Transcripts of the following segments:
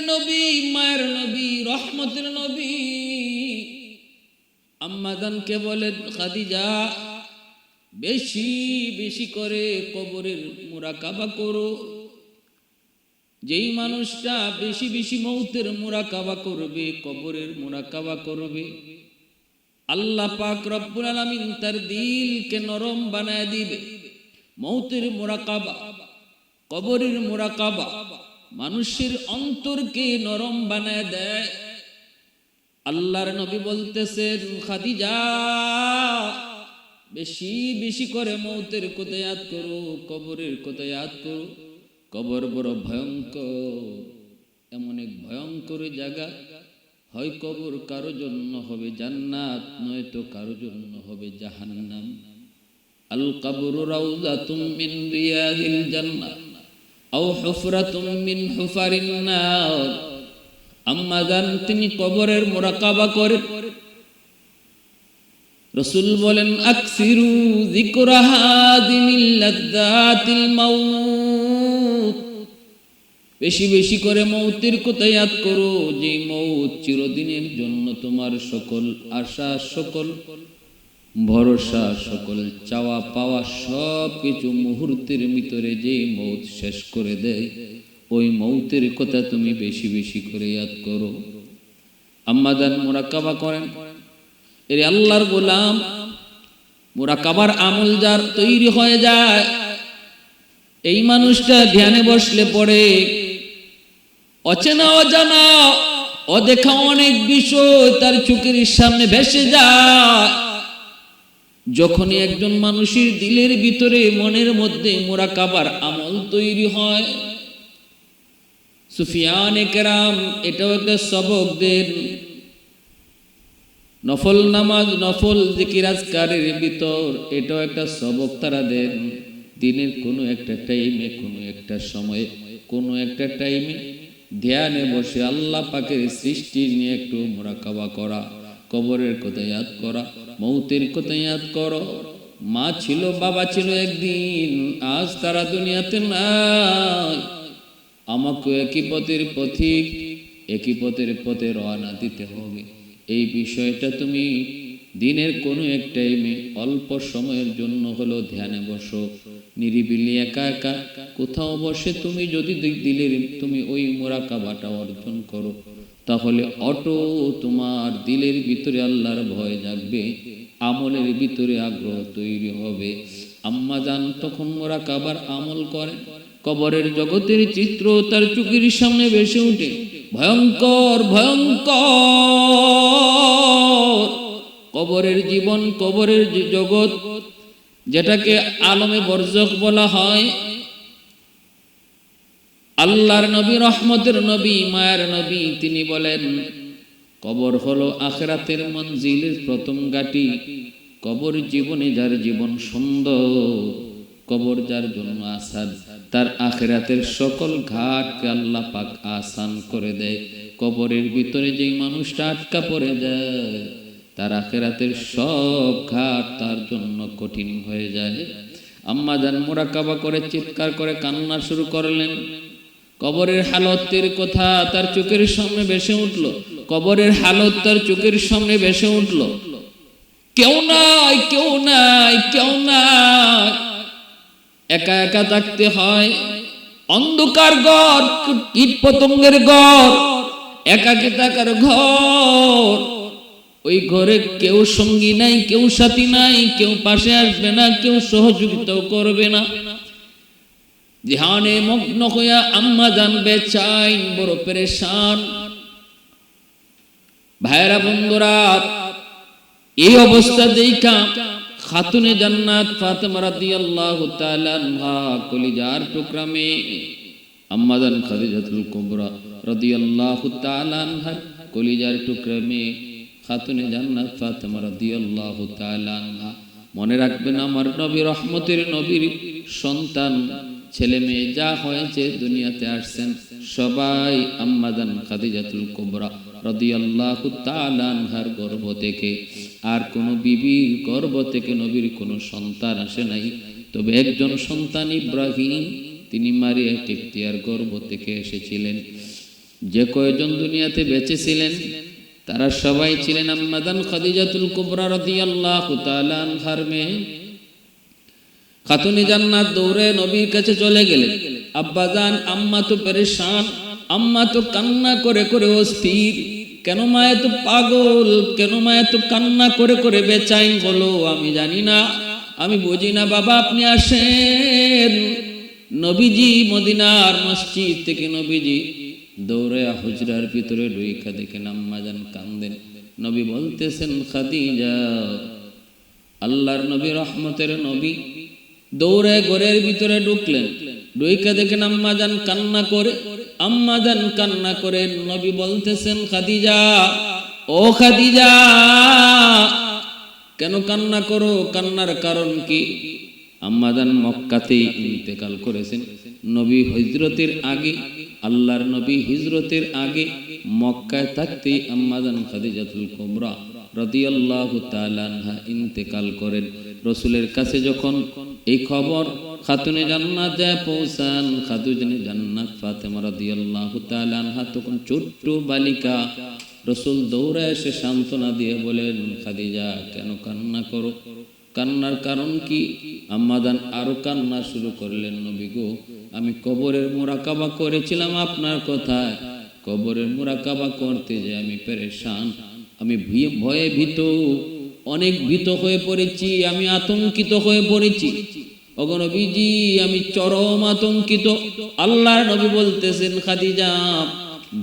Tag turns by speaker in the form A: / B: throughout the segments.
A: নবী, মায়ের নবী, রহমতের নবী। আম্মাদানকে খাদিজা, বেশি বেশি করে কবরের মুরাকাবা করো। যেই মানুষটা বেশি বেশি মৌতের মুরাকাবা করবে, কবরের মুরাকাবা করবে। আল্লাহ পাক রব্বুল আলামিন তার দিলকে নরম বানায় দিবে। মৌতের মুরাকাবা, কবরের মুরাকাবা, মানুষের অন্তরকে নরম বানায় দেয়। আল্লাহর নবী বলতেছেন, খাদিজা, বেশি বেশি করে মৌতের কথা ইয়াদ করো, কবরের কথা ইয়াদ করো। কবর বড় ভয়ঙ্কর, এমন এক ভয়ঙ্কর জায়গা। হয় কবর কারও জন্য হবে জান্নাত, নয়তো কারও জন্য হবে জাহান্নাম। আল কবর রাউজাতুম মিন রিয়াদিল জান্নাত আও হুফরাতুম মিন হুফারিন নার আম্মা জান তিনি কবরের মোরাকাবা করেন রসুল বলেন আকসিরু যিকরাহাদিমিল্লাযাতিল মাউত বেশি বেশি করে মৌতের কথা ইয়াদ করো, যে মৌত চিরদিনের জন্য তোমার সকল আশা সকল ভরসা, সকল চাওয়া পাওয়া সব কিছু মুহূর্তের ভিতরে যে মৌত শেষ করে দেয়, ওই মৌতের কথা তুমি বেশি বেশি করে ইয়াদ করো। আম্মাদান মোরাকাবা করেন, এর আল্লাহর গোলাম মোরাকাবার আমল যার তৈরি হয়ে যায়, এই মানুষটা ধ্যানে বসলে পড়ে, অচেনা, অজানা, অদেখা অনেক বিষয় তার চোখের সামনে ভেসে যায়। যখনই একজন মানুষের দিলের ভিতরে মনের মধ্যে মোরাকাবার আমল তৈরি হয়, সুফিয়ান একরাম এটাও একটা সবক দেন নফল নামাজ, নফল জিকিরাজকারের ভিতর, এটাও একটা সবক তারা দেন দিনের কোনো একটা টাইমে, কোনো একটা সময়ে, কোনো একটা টাইমে ধ্যানে বসে আল্লাহ পাকের সৃষ্টি নিয়ে একটু মোরাকাবা করা। কবরের কথা ইয়াদ করা, মৌতের কথা ইয়াদ করো। মা ছিল, বাবা ছিল একদিন, আজ তারা দুনিয়াতে নাই। আমাকে একই পথের পথিক, একই পথের পথে রওনা দিতে হবে। এই বিষয়টা তুমি দিনের কোনো এক টাইমে অল্প সময়ের জন্য হলো ধ্যানে বসো। নিরিবিলি একা একা কোথাও বসে তুমি যদি দি- দিলের, তুমি ওই মোরাকাবাটা অর্জন করো। তাহলে অটো তোমার দিলের ভিতরে আল্লাহর ভয় জাগবে, আমলের ভিতরে আগ্রহ তৈরি হবে। আম্মা যান তখন মোরাকাবার আমল করেন কবরের জগতের চিত্র তার চুকির সামনে ভেসে উঠে ভয়ঙ্কর ভয়ঙ্কর! কবরের জীবন কবরের জগৎ, যেটাকে আলমে বর্জক বলা হয় আল্লাহর নবী, রহমতের নবী, মায়ের নবী, তিনি বলেন, কবর হলো আখরাতের মঞ্জিলের প্রথম গাটি কবর জীবনে যার জীবন সুন্দর, কবর যার জন্য আসান, তার আখেরাতের সকল ঘাটকে আল্লাহ পাক আসান করে দেয়। কবরের ভিতরে যেই মানুষটা আটকা পড়ে যায়, তার আখেরাতের সব ঘাট তার জন্য কঠিন হয়ে যায়। আম্মা যান মোরাকাবা করে, চিৎকার করে কান্না শুরু করলেন। কবরের হালতের কথা? তার চোখের সামনে ভেসে উঠল। কবরের হালত তার চোখের সামনে ভেসে উঠল। কেউ নাই কেউ নাই কেউ নাই। একা একা থাকতে হয়। অন্ধকার ঘর, কীট পতঙ্গের ঘর, একাকে থাকার ঘর। ওই ঘরে কেউ সঙ্গী নাই, কেউ সাথী নাই, কেউ পাশে আসবে না, কেউ সহযোগিতাও করবে না। ধ্যানে মগ্ন হইয়া আম্মা জানবে চাইন বড় পেরেশান। ভাইরা বন্ধুরা, এই অবস্থা দেখা খাতুনে জান্নাত ফাতেমা রাদিয়াল্লাহু তাআলা আনহা কলিজার টুকরামে আম্মাদান খাদিজাতুল কুবরা রাদিয়াল্লাহু তাআলা আনহা কলিজার টুকরামে খাতুনে জান্নাত ফাতেমা রাদিয়াল্লাহু তাআলা আনহা। মনে রাখবেন, আমার নবী রহমতের নবীর সন্তান ছেলে মেয়ে যা হয়েছে দুনিয়াতে আসছেন সবাই আম্মাদান খাদিজাতুল কুবরা রাদিয়াল্লাহু তাআলা আনহার গর্ভ থেকে। আর কোন বিবির গর্ভ থেকে নবীর কোনো সন্তান আসে নাই। তবে একজন সন্তান ইব্রাহিম, তিনি মারিয়া কিপ্তিয়ার গর্ভ থেকে এসেছিলেন। যে কয়জন দুনিয়াতে বেঁচে ছিলেন তারা সবাই ছিলেন আম্মাদান খাদিজাতুল কুবরা রাদিয়াল্লাহু তাআলা আনহার মেয়ে। খাতুনি জান্নাত দৌড়ে নবীর কাছে চলে গেলেন আব্বাজান আম্মা তো পরেশান, আম্মা তো কান্না করে করে অস্থির। কেন মা এত পাগল, কেন মা এত কান্না করে করে বেচাইন হলো আমি জানি না। আমি বুঝি না বাবা, আপনি আসেন। নবীজি মদিনার মসজিদ থেকে নবীজি দৌড়ে হুজরার ভিতরে ডুইখা দেখে আম্মা যান কান্দেন। নবী বলতেছেন, খাদিজা, আল্লাহর নবী, রহমতের নবী দৌড়ে ঘরের ভিতরে ঢুকলেন ডুইকা দেখেন আম্মা যান কান্না করে, আম্মা যান কান্না করে নবী বলতেছেন, খাদিজা, ও খাদিজা, কেন কান্না করো? কান্নার কারণ কি? আম্মাদান মক্কাতেই ইন্তেকাল করেছেন। নবী হিজরতের আগে, আল্লাহর নবী হিজরতের আগে মক্কায় থাকতেই আম্মাদান খাদিজাতুল কুবরা রাদিয়াল্লাহু তাআলা ইন্তেকাল করেন। রসুলের কাছে যখন এই খবর, খাতুনে জান্নাত যায় পৌঁছান খাতুনে জান্নাত ফাতেমা রাদিয়াল্লাহু তাআলা আনহা তখন ছোট্ট বালিকা রসুল দৌড়ে এসে সান্ত্বনা দিয়ে বলেন, খাদিজা, কেন কান্না করো? কান্নার কারণ কি? আম্মাদান আরও কান্না শুরু করলেন নবী গো, আমি কবরের মোরাকাবা করেছিলাম আপনার কথায়। কবরের মোরাকাবা করতে যে আমি পেরেশান, আমি ভয়ে ভীত। অনেক ভীত হয়ে পড়েছি, আমি আতঙ্কিত হয়ে পড়েছি। অগনবীজি আমি চরম আতঙ্কিত। আল্লাহর নবী বলতেছেন, খাদিজা,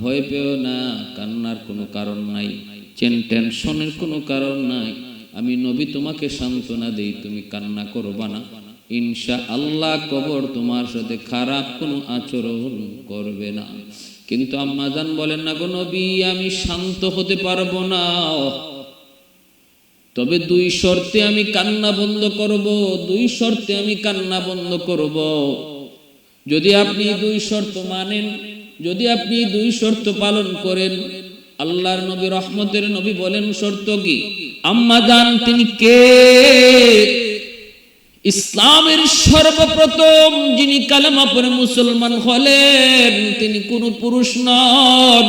A: ভয় পেও না, কান্নার কোনো কারণ নাই, চেন টেনশনের কোনো কারণ নাই। আমি নবী তোমাকে সান্ত্বনা দেই, তুমি কান্না করবা না। ইনশা আল্লাহ কবর তোমার সাথে খারাপ কোনো আচরণ করবে না। কিন্তু আম্মাজান বলেন, না গো নবী, আমি শান্ত হতে পারব না। তবে দুই শর্তে আমি কান্না বন্ধ করব, দুই শর্তে আমি কান্না বন্ধ করব। যদি আপনি দুই শর্ত মানেন, যদি আপনি দুই শর্ত পালন করেন, আল্লাহর নবী রহমতের নবী বলেন শর্ত কি? আম্মা জান, তিনি কে? ইসলামের সর্বপ্রথম যিনি কালেমা পরে মুসলমান হলেন, তিনি কোন পুরুষ নন।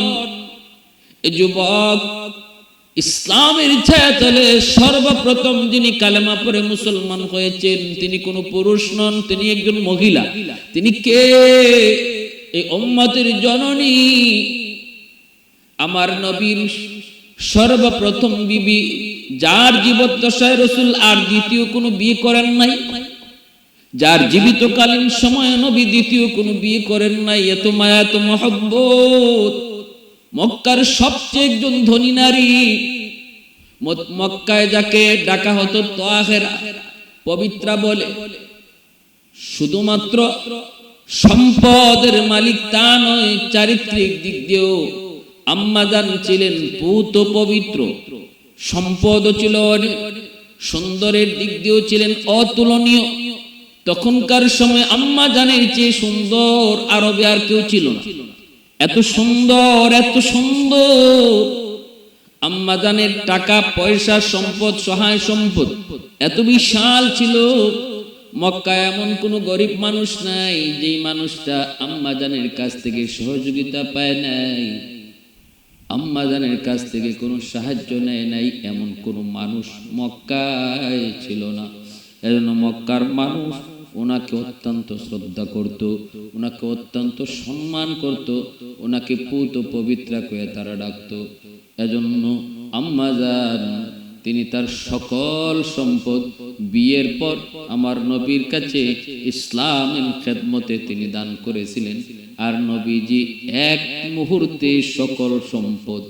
A: যুবক ইসলামের ছায়াতলে সর্বপ্রথম যিনি কালেমা পরে মুসলমান হয়েছেন, তিনি কোনো পুরুষ নন, তিনি একজন মহিলা। তিনি কে? এই উম্মতের জননী। আমার নবীর সর্বপ্রথম বিবি, যার জীবদ্দশায় রসুল আর দ্বিতীয় কোনো বিয়ে করেন নাই। যার জীবিতকালীন সময় নবী দ্বিতীয় কোনো বিয়ে করেন নাই। এত মায়া, এত মহব্বত। মক্কার সবচেয়ে একজন ধনী নারী। মক্কায় যাকে ডাকা হতো তোয়াহেরা পবিত্রা বলে। শুধুমাত্র সম্পদের মালিক তা নয়, চারিত্রিক দিক দিয়েও আম্মাজান ছিলেন পূত পবিত্র। সম্পদ ছিল সুন্দরের দিক দিয়েও ছিলেন অতুলনীয়। তখনকার সময় আম্মা জানের চেয়ে সুন্দর আরবে আর কেউ ছিল না। এত সুন্দর এত সুন্দর। আম্মাজানের টাকা, পয়সা, সম্পদ, সহায় সম্পদ এত বিশাল ছিল। মক্কায় এমন কোনো গরিব মানুষ নাই, যেই মানুষটা আম্মাজানের কাছ থেকে সহযোগিতা পায় নাই। আম্মাজানের কাছ থেকে কোনো সাহায্য নেয় নাই, এমন কোনো মানুষ মক্কায় ছিল না। এজন্য মক্কার মানুষ ওনাকে অত্যন্ত শ্রদ্ধা করত, ওনাকে অত্যন্ত সম্মান করত, ওনাকে পুত পবিত্রা করে তারা ডাকতো। এজন্য আম্মাজান তিনি তার সকল সম্পদ বিয়ের পর আমার নবীর কাছে ইসলামের খেদমতে তিনি দান করেছিলেন। আর নবীজি এক মুহূর্তে সকল সম্পদ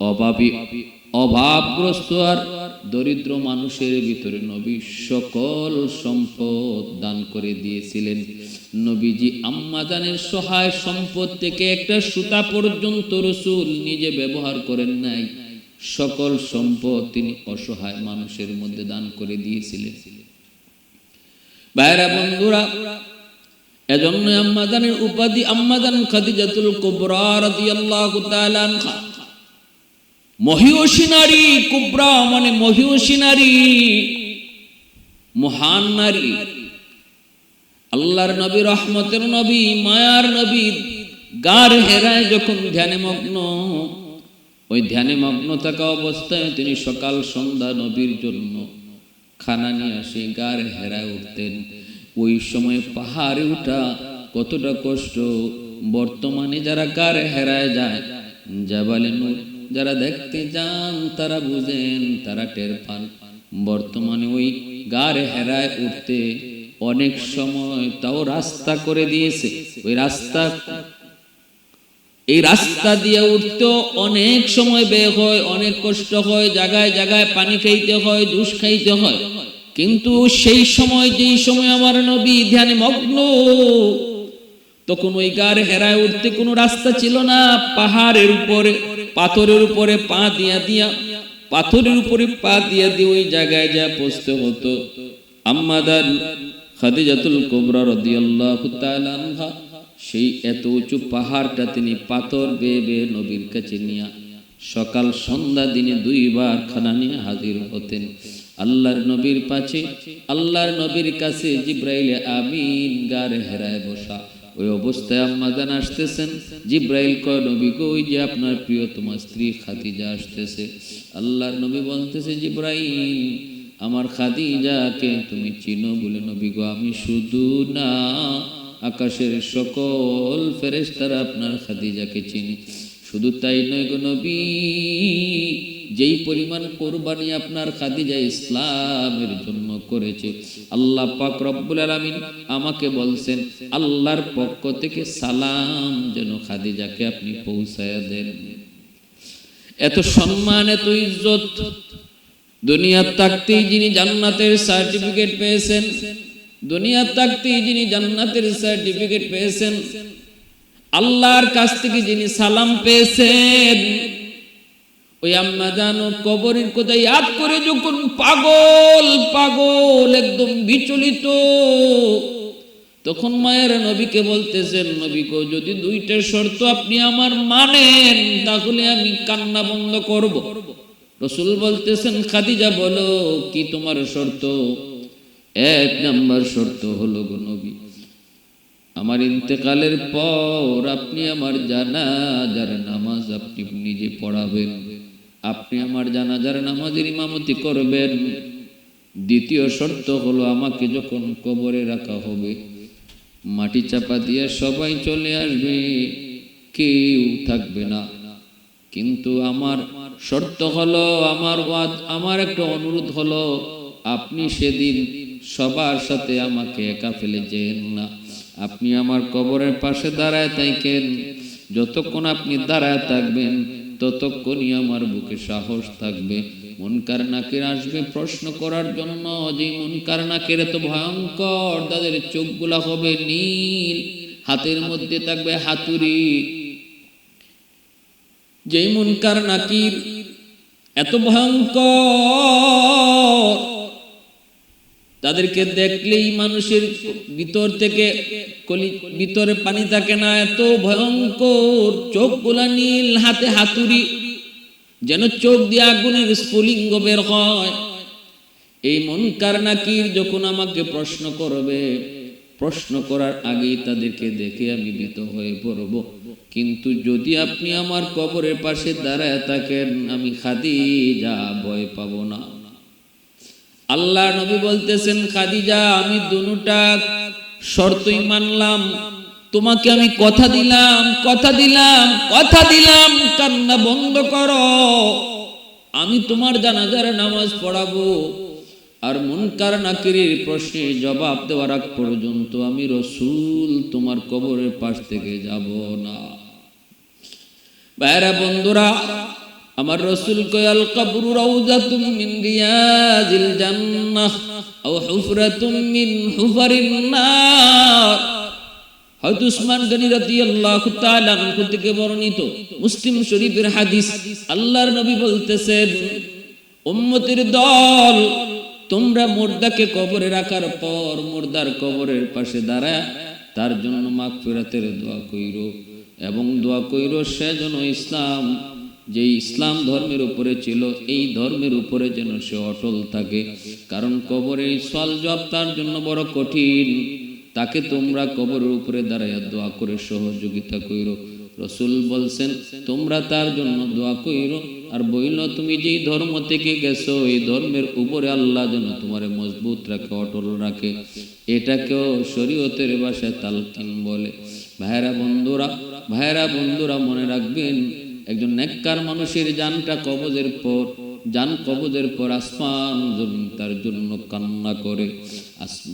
A: অভাবী, অভাবগ্রস্ত আর দরিদ্র মানুষের ভিতরে নবী সকল সম্পদ দান করে দিয়েছিলেন। নবীজি আম্মাদানের সহায় সম্পদ থেকে একটা সুতা পর্যন্ত রসুল নিজে ব্যবহার করেন নাই। সকল সম্পদ তিনি অসহায় মানুষের মধ্যে দান করে দিয়েছিলেন। ভাইরা, বন্ধুরা এজন্য আম্মাদানের উপাধি আম্মাদান খাদিজাতুল কুবরা রাদিয়াল্লাহু তাআলা আনহা। মহিষী নারী, কুবরা মানে মহিষী নারী, মহান নারী। আল্লাহর নবী, রহমতের নবী, মায়ার নবী গার হেরায় যখন ধ্যানে মগ্ন ওই ধ্যানে মগ্ন থাকা অবস্থায় তিনি সকাল সন্ধ্যা নবীর জন্য খানা নিয়ে আসে গার হেরায় উঠতেন। ওই সময় পাহাড়ে উঠা কতটা কষ্ট। বর্তমানে যারা গার হেরায় যায়, জাবালে নূর যারা দেখতে যান, তারা বুঝেন, তারা টের পান। বর্তমানে ওই গার হেরায় উঠতে অনেক সময় তাও রাস্তা করে দিয়েছে। ওই রাস্তা, এই রাস্তা দিয়ে উঠতেও অনেক সময় ব্যয় হয়, অনেক কষ্ট হয়, জায়গায় জায়গায় পানি খাইতে হয়, জুস খাইতে হয়। কিন্তু সেই সময়, যেই সময় আমার নবী ধ্যানে মগ্ন তখন ওই গার হেরায় উঠতে কোনো রাস্তা ছিল না। পাহাড়ের উপরে, পাথরের উপরে পা দিয়া দিয়া, পাথরের উপরে পা দিয়া দিয়ে ওই জায়গায় যা পৌঁছতে হতো। আম্মাদান খাদিজাতুল কোবরা রাদিয়াল্লাহু তাআলা সেই এত উঁচু পাহাড়টা তিনি পাথর বেয়ে বেয়ে নবীর কাছে নিয়ে সকাল সন্ধ্যা দিনে দুইবার খানা নিয়ে হাজির হতেন। আল্লাহর নবীর পাশে আল্লাহর নবীর কাছে জিব্রাইলে আমিন গার হেরায় বসা। ওই অবস্থায় আম্মাদান আসতেছেন। জিব্রাইল কয়, নবী গো, ওই যে আপনার প্রিয় তোমার স্ত্রী খাদিজা আসতেছে। আল্লাহর নবী বলতেছে, জিব্রাইল, আমার খাদিজাকে তুমি চিনো বলে, নবী গো, আমি শুধু না, আকাশের সকল ফেরেস্তারা আপনার খাদিজাকে চিনি। শুধু তাই নয় গো নবী, যেই পরিমাণ কোরবানি আপনার খাদিজা ইসলামের জন্য করেছে, আল্লাহ পাক রব্বুল আলামিন আমাকে বলছেন, আল্লাহর পক্ষ থেকে সালাম যেন খাদিজাকে আপনি পৌঁছায়া দেন। এত সম্মান, এত ইজ্জত, দুনিয়ার থাকতেই যিনি জান্নাতের সার্টিফিকেট পেয়েছেন, দুনিয়ার থাকতেই যিনি জান্নাতের সার্টিফিকেট পেয়েছেন আল্লাহর কাছ থেকে যিনি সালাম পেয়েছেন, ওই আম্মা জানো কবরের কথা ইয়াদ করে যখন পাগল পাগল, একদম বিচলিত, তখন মায়ের নবীকে বলতেছেন, নবী গো, যদি দুইটা শর্ত আপনি আমার মানেন, তাহলে আমি কান্না বন্ধ করব। রসুল বলতেছেন, খাদিজা, বলো, কি তোমার শর্ত? এক নাম্বার শর্ত হলো গো নবী আমার ইন্তেকালের পর আপনি আমার জানাজার নামাজ আপনি নিজে পড়াবেন। আপনি আমার জানাজার নামাজের ইমামতি করবেন। দ্বিতীয় শর্ত হলো আমাকে যখন কবরে রাখা হবে, মাটি চাপা দিয়ে সবাই চলে আসবে, কেউ থাকবে না। কিন্তু আমার শর্ত হলো, আমার আমার একটা অনুরোধ হলো, আপনি সেদিন সবার সাথে আমাকে একা ফেলে যেন না। আপনি আমার কবরের পাশে দাঁড়ায় থাকেন। যতক্ষণ আপনি দাঁড়ায় থাকবেন, ততক্ষণই আমার বুকে সাহস থাকবে। মনকার নাকের আসবে প্রশ্ন করার জন্য যে মনকার নাকের এত ভয়ঙ্কর, তাদের চোখগুলা হবে নীল, হাতের মধ্যে থাকবে হাতুড়ি। যেই মুনকার নাকির এত ভয়ঙ্কর তাদেরকে দেখলেই মানুষের ভিতর থেকে ভিতরে পানি থাকে না, এত ভয়ঙ্কর চোখগুলা নীল, হাতে হাতুড়ি, যেন চোখ দিয়ে আগুনের স্ফুলিঙ্গ বের হয়। এই মন মনকার নাকির যখন আমাকে প্রশ্ন করবে, প্রশ্ন করার আগেই তাদেরকে দেখে আমি ভীত হয়ে পড়ব। কিন্তু যদি আপনি আমার কবরের পাশে দাঁড়ায় থাকেন, আমি খাদি যা ভয় পাবো না। আল্লাহ নবী বলতেছেন, খাদিজা, আমি দুটা শর্তই মানলাম। তোমাকে আমি কথা দিলাম কথা দিলাম কথা দিলাম, কান্না বন্ধ করো। আমি তোমার জানাজার নামাজ পড়াবো। আর মুনকার নাকিরের প্রশ্নের জবাব দেওয়ার আগ পর্যন্ত আমি রসুল তোমার কবরের পাশ থেকে যাব না। বাইরা বন্ধুরা আমার রসুল কয়াল কবরু রাউজাতুম মিন রিয়াজিল জান্নাহ আও মিন হুফারিন নার। উসমান থেকে বর্ণিত মুসলিম শরীফের হাদিস, আল্লাহর নবী বলতেছেন, উম্মতের দল, তোমরা মুর্দাকে কবরে রাখার পর মুর্দার কবরের পাশে দাঁড়ায় তার জন্য মাগফিরাতের দোয়া কইরো এবং দোয়া কইরো সে যেন ইসলাম যে ইসলাম ধর্মের উপরে ছিল, এই ধর্মের উপরে যেন সে অটল থাকে। কারণ কবরে সল জব তার জন্য বড় কঠিন। তাকে তোমরা কবরের উপরে দাঁড়াইয়া দোয়া করে সহযোগিতা কইরো। রসুল বলছেন, তোমরা তার জন্য দোয়া কইরো। আর বইল, তুমি যেই ধর্ম থেকে গেছো, এই ধর্মের উপরে আল্লাহ যেন তোমার মজবুত রাখে, অটল রাখে। এটাকেও শরীয়তের বাসায় তালকিন বলে। ভাইরা বন্ধুরা ভাইরা বন্ধুরা মনে রাখবেন একজন নেককার মানুষের জানটা কবজের পর, জান কবজের পর আসমান জমিন তার জন্য কান্না করে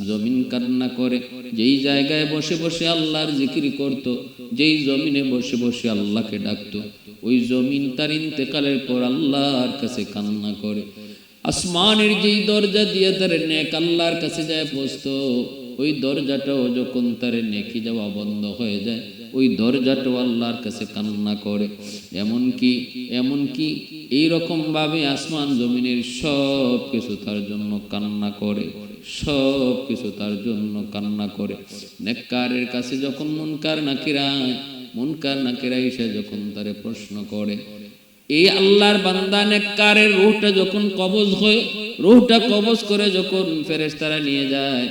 A: জমিন কান্না করে। যেই জায়গায় বসে বসে আল্লাহর জিকির করত, যেই জমিনে বসে বসে আল্লাহকে ডাকতো, ওই জমিন তার ইন্তেকালের পর আল্লাহর কাছে কান্না করে। আসমানের যেই দরজা দিয়ে তার নেক আল্লাহর কাছে যায় পৌঁছতো ওই দরজাটাও যখন তার নেকি যাওয়া বন্ধ হয়ে যায় ওই দরজাটাও আল্লাহর কাছে কান্না করে। এমন কি এমন কি এইরকম ভাবে আসমান জমিনের সব কিছু তার জন্য কান্না করে, সব কিছু তার জন্য কান্না করে। নেককারের কাছে যখন মুনকার নাকিরা মুনকার নাকিরা এসে যখন তারে প্রশ্ন করে এই আল্লাহর বান্দা, নেককারের রুহটা যখন কবজ হয়, রুহটা কবজ করে যখন ফেরেশতারা নিয়ে যায়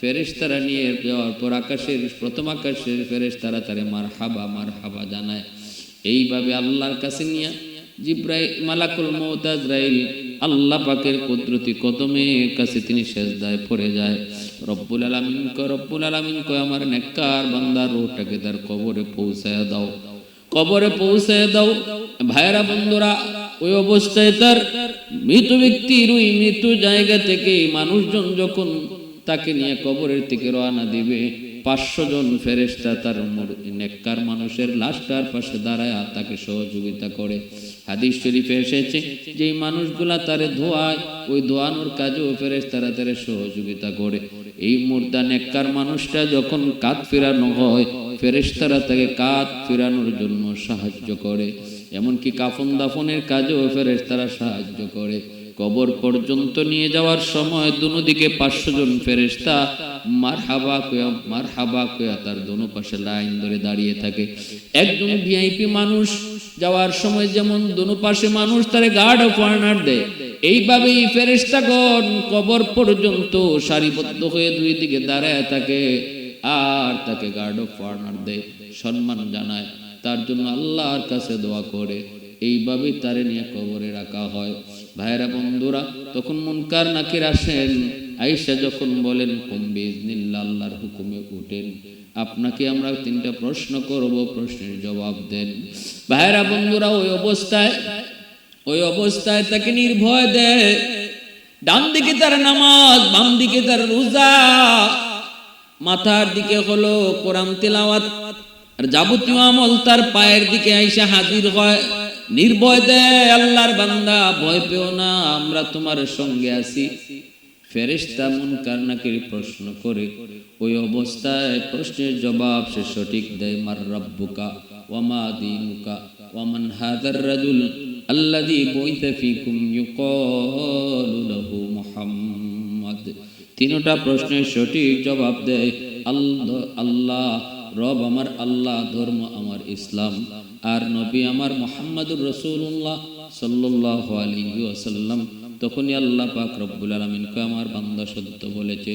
A: ফেরেশতারা নিয়ে যাওয়ার পর আকাশের, প্রথম আকাশের ফেরেশতারা তারে মার হাবা মার হাবা জানায়। এইভাবে আল্লাহর কাছে নিয়ে জিব্রাই মালাকুল মৌতাজরাইল আল্লাহ পাকের কুদরতি কদমের কাছে তিনি সেজদায় পড়ে যায়। রব্বুল আলামিন কয়, রব্বুল আলামিন কয়, আমার নেককার বান্দার রুহটাকে তার কবরে পৌঁছায় দাও। কবরে পৌঁছে দাও। ভাইরা বন্ধুরা, ওই অবস্থায় তার মৃত ব্যক্তির ওই মৃত জায়গা থেকে মানুষজন যখন তাকে নিয়ে কবরের থেকে রওনা দিবে। পাঁচশো জন ফেরেস্তা তার নেককার মানুষের লাশটার পাশে দাঁড়ায় তাকে সহযোগিতা করে। হাদিস শরীফে এসেছে যে মানুষগুলা তারে ধোয়ায়, ওই ধোয়ানোর কাজেও ফেরেস্তারা তারে সহযোগিতা করে। এই মুর্দা নেককার মানুষটা যখন কাত ফেরানো হয়, ফেরেশতারা তাকে কাত ফেরানোর জন্য সাহায্য করে। এমনকি কাফন দাফনের কাজেও ফেরেশতারা সাহায্য করে। কবর পর্যন্ত নিয়ে যাওয়ার সময় দুদিকে পাঁচশো জন ফেরেশতা মার হাবা কয়া মার হাবা কয়া তার দোনো পাশে লাইন ধরে দাঁড়িয়ে থাকে। একজন ভিআইপি মানুষ যাওয়ার সময় যেমন দোনো পাশে মানুষ তারে গার্ড অফ অনার দেয়, এইভাবেই ফেরেশতাগণ কবর পর্যন্ত সারিবদ্ধ হয়ে দুই দিকে দাঁড়ায় থাকে আর তাকে গার্ড অফ অনার দেয়, সম্মান জানায়। তার জন্য আল্লাহর কাছে দোয়া করে। এইভাবেই তারে নিয়ে কবরে রাখা হয়। ভাইরা বন্ধুরা, তখন মুনকার নাকির আসেন। আইসা যখন বলেন কম্বি ইজনিল্লাহ আল্লাহর হুকুমে উঠেন। আপনাকে আমরা তিনটা প্রশ্ন করব, প্রশ্নের জবাব দেন। ভাইরা বন্ধুরা, ওই অবস্থায় ওই অবস্থায় তাকে নির্ভয় দেয়। ডান দিকে তার নামাজ, বাম দিকে তার রোজা। মাথার দিকে হলো কোরআন তেলাওয়াত। আর যাবতীয় আমল তার পায়ের দিকে আইসা হাজির হয়। নির্ভয় দেয় আল্লাহর বান্দা, ভয় পেও না, আমরা তোমার সঙ্গে আছি। ফেরেশতা মুনকার নাকির প্রশ্ন করে, ওই অবস্থায় প্রশ্নের জবাব সে সঠিক দেয়, মার রব্বুকা, ওয়ামা দিনুকা, ওয়ামান হাদার রাজুল আল্লাযী বুইতা ফীকুম ইউকালু লাহু মুহাম্মদ। তিনটা প্রশ্নের সঠিক জবাব দেয়, আল্লাহ আল্লাহ, রব আমার আল্লাহ, ধর্ম আমার ইসলাম। আর নবী আমার মোহাম্মদুর রসুল্লাহ সাল্লাহ আলী ওয়াসাল্লাম, তখনই আল্লাহ পাক রব্বুল আলমিনকে আমার বান্দা সত্য বলেছে।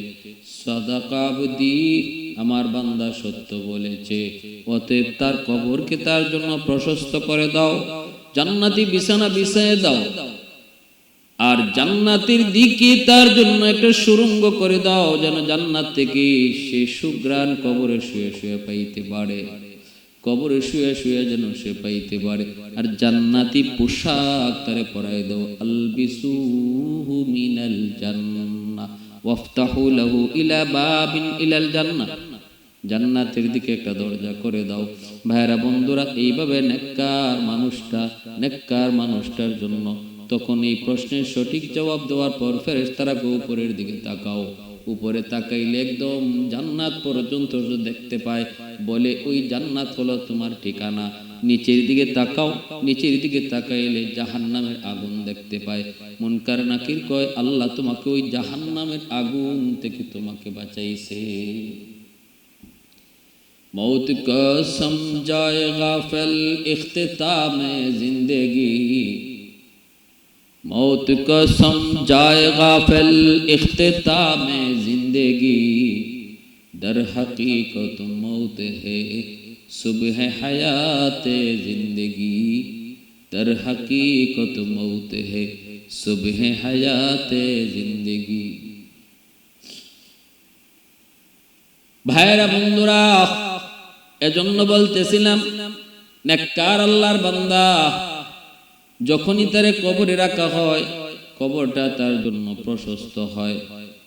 A: সদাকাবদি আমার বান্দা সত্য বলেছে। অতএব তার কবরকে তার জন্য প্রশস্ত করে দাও, জান্নাতি বিছানা বিছায় দাও, আর জান্নাতের দিকে তার জন্য একটা সুরঙ্গ করে দাও, যেন জান্নাত থেকে সে সুগ্রাণ কবরে শুয়ে শুয়ে পাইতে পারে। কবরে শুয়ে শুয়ে যেন সে পাইতে পারে। আর জান্নাতি পোশাক তারে পরাই দাও। আলবিসুহু মিনাল জান্নাহ ওয়াফতাহু লাহু ইলা বাবিন ইলাল জান্নাহ জান্নাতের দিকে একটা দরজা করে দাও। ভাইরা বন্ধুরা, এইভাবে নেককার মানুষটা, নেককার মানুষটার জন্য তখন এই প্রশ্নের সঠিক জবাব দেওয়ার পর ফেরেশতারা উপরের দিকে তাকাও। উপরে তাকাইলে একদম জান্নাত পর্যন্ত দেখতে পায়। বলে, ওই জান্নাত হলো তোমার ঠিকানা। নিচের দিকে তাকাও, নিচের দিকে তাকাইলে জাহান নামের আগুন দেখতে পায়। মন কার নাকির কয়, আল্লাহ তোমাকে ওই জাহান নামের আগুন থেকে তোমাকে বাঁচাইছে। মৌত কম জায় গাফেল ইখতাম জিন্দেগি। मौत को समझाएगा फिल इख्ता में जिंदगी दर हकीकत मौत है सुबह हयात जिंदगी दर हकीकत मौत है सुबह हयात जिंदगी ভাইরা বন্ধুরা এজন্য বলতেছিলাম নেককার আল্লাহর বান্দা যখনই তারে কবরে রাখা হয়, কবরটা তার জন্য প্রশস্ত হয়।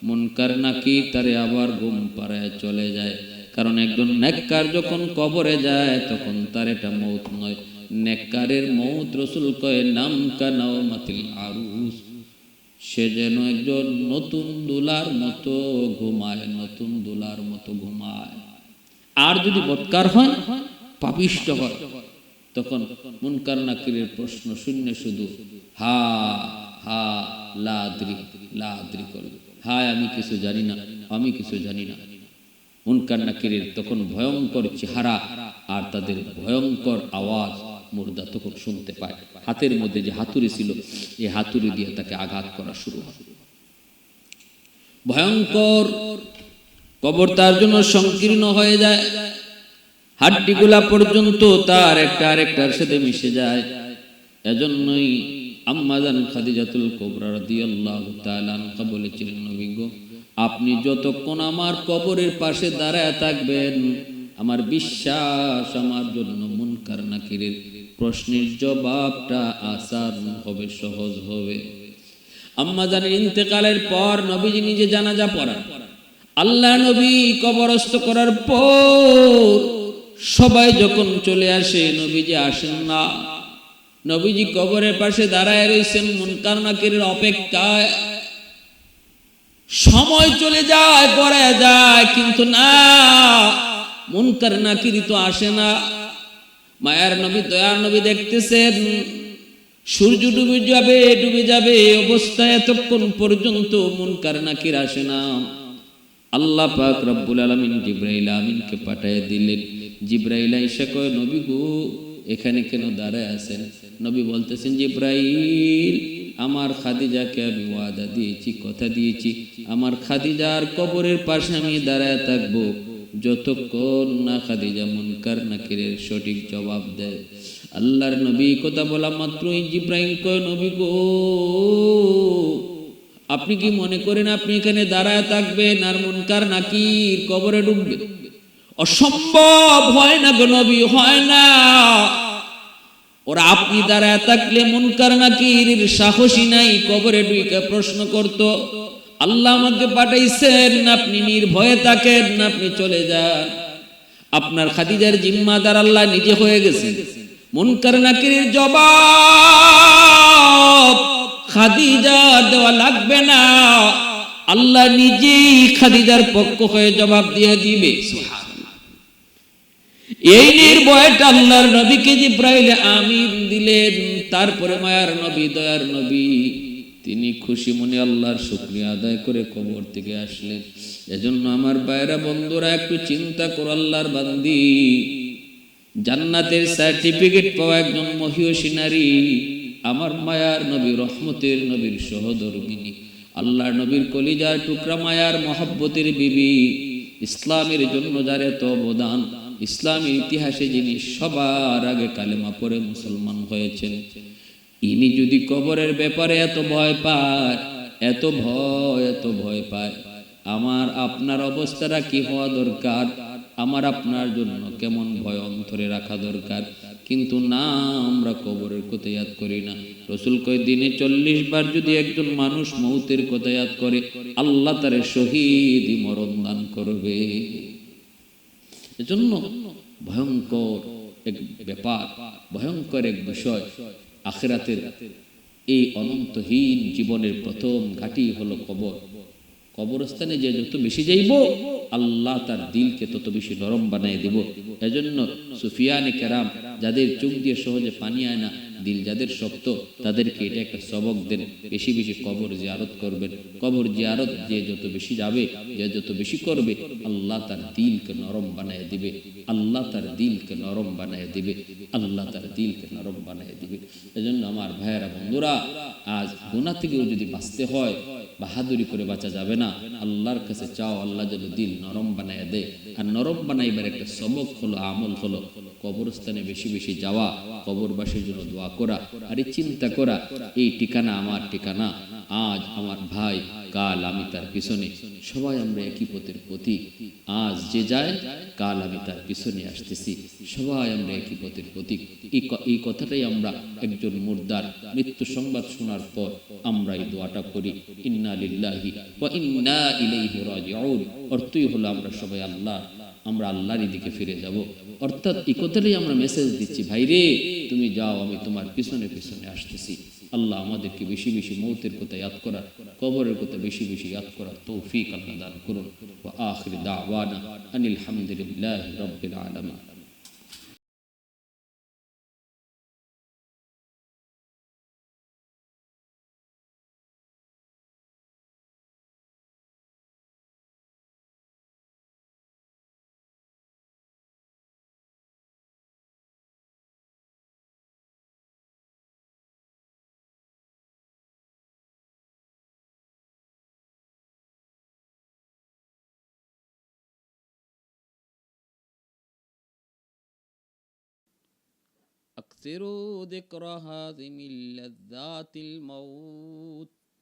A: মুনকার নাকি তারে আবার ঘুম পাড়ায় চলে যায়। কারণ একজন নেককার যখন কবরে যায়, তখন তার এটা মৌত নয়। নেককারের মৌত রসুল কয়, নাম কানাও মাতিল আরুস। সে যেন একজন নতুন দুলার মতো ঘুমায়, নতুন দুলার মতো ঘুমায়। আর যদি বৎকার হয়, পাপিষ্ট হয়। তখন মুনকার নাকিরের প্রশ্ন শূন্য শুধু, হা হা, লাদ্রি লাদ্রি করবে হায়, আমি কিছু জানি না, আমি কিছু জানি না। মুনকার নাকিরের তখন ভয়ঙ্কর চেহারা আর তাদের ভয়ঙ্কর আওয়াজ মুর্দা তখন শুনতে পায়। হাতের মধ্যে যে হাতুড়ি ছিল এই হাতুড়ি দিয়ে তাকে আঘাত করা শুরু হয়। ভয়ঙ্কর কবর তার জন্য সংকীর্ণ হয়ে যায়। হাড্ডিগুলা পর্যন্ত তার একটা আরেকটার সাথে মিশে যায়। এজন্যই আম্মাজান খাদিজাতুল কোবরা রাদিয়াল্লাহু তাআলা আনহা বলেছিলেন, নবী গো, আপনি যতক্ষণ আমার কবরের পাশে দাঁড়ায় থাকবেন, আমার বিশ্বাস আমার জন্য মুনকার নাকিরের প্রশ্নের জবাবটা আসান হবে, সহজ হবে। আম্মা জানের ইন্তেকালের পর নবীজি নিজে জানাজা পড়ান। আল্লাহ নবী কবরস্থ করার পর সবাই যখন চলে আসে, নবীজি আসেন না। নবীজি কবরের পাশে দাঁড়ায় রয়েছেন মুনকার অপেক্ষায়। সময় চলে যায় গড়ায় যায়, কিন্তু না, মুনকার নাকিরি তো আসে না। মায়ার নবী, দয়ার নবী দেখতেছেন, সূর্য ডুবে যাবে ডুবে যাবে এই অবস্থায় এতক্ষণ পর্যন্ত মুনকার নাকির আসে না। আল্লাহ পাক রব্বুল আলামিন জিব্রাইল আমিনকে পাঠিয়ে দিলেন। জিব্রাইল আইসা কয়, নবী গো, এখানে কেন দাঁড়ায় আছেন? নবী বলতেছেন, জিব্রাইল, আমার খাদিজাকে আমি ওয়াদা দিয়েছি, কথা দিয়েছি। আমার খাদিজার কবরের পাশে আমি দাঁড়ায় থাকব। যতক্ষণ না খাদিজা মুনকার নাকিরের সঠিক জবাব দেয়। আল্লাহর নবী কথা বলা মাত্রই জিব্রাইল কয়, নবী গো আপনি কি মনে করেন আপনি এখানে দাঁড়ায় থাকবেন আর মুনকার নাকির কবরে ডুববে? অসম্ভব হয় না গো নবী, হয় না। ওরা আপনি দাঁড়ায় থাকলে মুনকার নাকির সাহসী নাই, কবরে ডুইকে প্রশ্ন করত, আল্লাহ আমাকে পাঠাইছেন, আপনি নির্ভয়ে থাকেন, আপনি চলে যান। আপনার খাদিজার জিম্মাদার আল্লাহ নিজে হয়ে গেছে মুনকার নাকিরের জবাব খাদিজা দেওয়া লাগবে না। আল্লাহ নিজেই খাদিজার পক্ষ হয়ে জবাব দিয়ে দিবে। এই নির্ভয়টা আল্লাহর নবীকে জিব্রাইলে আমিন দিলেন। তারপরে মায়ার নবী, দয়ার নবী, তিনি খুশি মনে আল্লাহর শুক্রিয়া আদায় করে কবর থেকে আসলেন। এজন্য আমার বাইরা বন্ধুরা, একটু চিন্তা করো আল্লাহর বান্দি। জান্নাতের সার্টিফিকেট পাওয়া একজন মহিষী নারী। আমার মায়ার নবী, রহমতের নবীর সহধর্মিনী, আল্লাহর নবীর কলিজার টুকরা মায়ার মহব্বতের বিবি, ইসলামের জন্য যার এত অবদান, ইসলামের ইতিহাসে যিনি সবার আগে কালেমা পড়ে মুসলমান হয়েছেন। ইনি যদি কবরের ব্যাপারে এত ভয় পায়, এত ভয় এত ভয় পায়, আমার আপনার অবস্থাটা কি হওয়া দরকার? আমার আপনার জন্য কেমন ভয় অন্তরে রাখা দরকার? কিন্তু না, আমরা কবরের কথা ইয়াদ করি না। রসুল কয়, দিনে চল্লিশ বার যদি একজন মানুষ মৌতের কথা ইয়াদ করে, আল্লাহ তারে শহীদ মরণ দান করবে। এজন্য ভয়ঙ্কর এক ব্যাপার, ভয়ঙ্কর এক বিষয়, আখেরাতের এই অনন্তহীন জীবনের প্রথম ঘাটি হলো কবর। কবরস্থানে যে যত বেশি যাইব, আল্লাহ তার দিলকে তত বেশি নরম বানিয়ে দেব। এজন্য সুফিয়ানে কেরাম যাদের চোখ দিয়ে সহজে পানি আয় না, দিল যাদের শক্ত, তাদেরকে এটা একটা সবক দেন। বেশি বেশি কবর জিয়ারত করবেন। কবর জিয়ারত যে যত বেশি যাবে, যে যত বেশি করবে, আল্লাহ তার দিলকে নরম বানিয়ে দিবে। আল্লাহ তার দিলকে নরম বানিয়ে দিবে। আল্লাহ তার দিলকে নরম বানিয়ে দিবে। এজন্য আমার ভাইয়েরা বন্ধুরা, আজ গুণা থেকেও যদি বাঁচতে হয় বাহাদুরি করে বাঁচা যাবে না। আল্লাহর কাছে চাও আল্লাহ যেন দিল নরম বানায় দে। আর নরম বানাইবার একটা সবক হলো, আমল হলো। কবরস্থানে বেশি বেশি যাওয়া, কবরবাসীর জন্য দোয়া করা, আর এই চিন্তা করা, এই ঠিকানা আমার ঠিকানা। আজ আমার ভাই কাল আমি তার পিছনে। সবাই আমরা একই পথের প্রতীক। আজ যে যায়, কাল আমি তার পিছনে আসতেছি। সবাই আমরা একই পথের প্রতীক। এই কথাটাই আমরা একজন মুর্দার মৃত্যু সংবাদ শোনার পর আমরা এই দোয়াটা করি। ইন্না লিল্লাহি ওয়া ইন্না ইলাইহি রাজিউন। অর্থই হলো আমরা সবাই আল্লাহ। আমরা আল্লাহরই দিকে ফিরে যাব। অর্থাৎ এই কথাটাই আমরা মেসেজ দিচ্ছি, ভাইরে, তুমি যাও, আমি তোমার পিছনে পিছনে আসতেছি। আল্লাহ আমাদেরকে বেশি বেশি মৌতের কথা ইয়াদ করার, কবরের কথা বেশি বেশি ইয়াদ করার তৌফিক আল্লাহ দান করুন। আখির দাওয়ানা আনিল হামদুলিল্লাহ রাব্বিল আলামিন। أكثروا ذكر هازم اللذات الموت.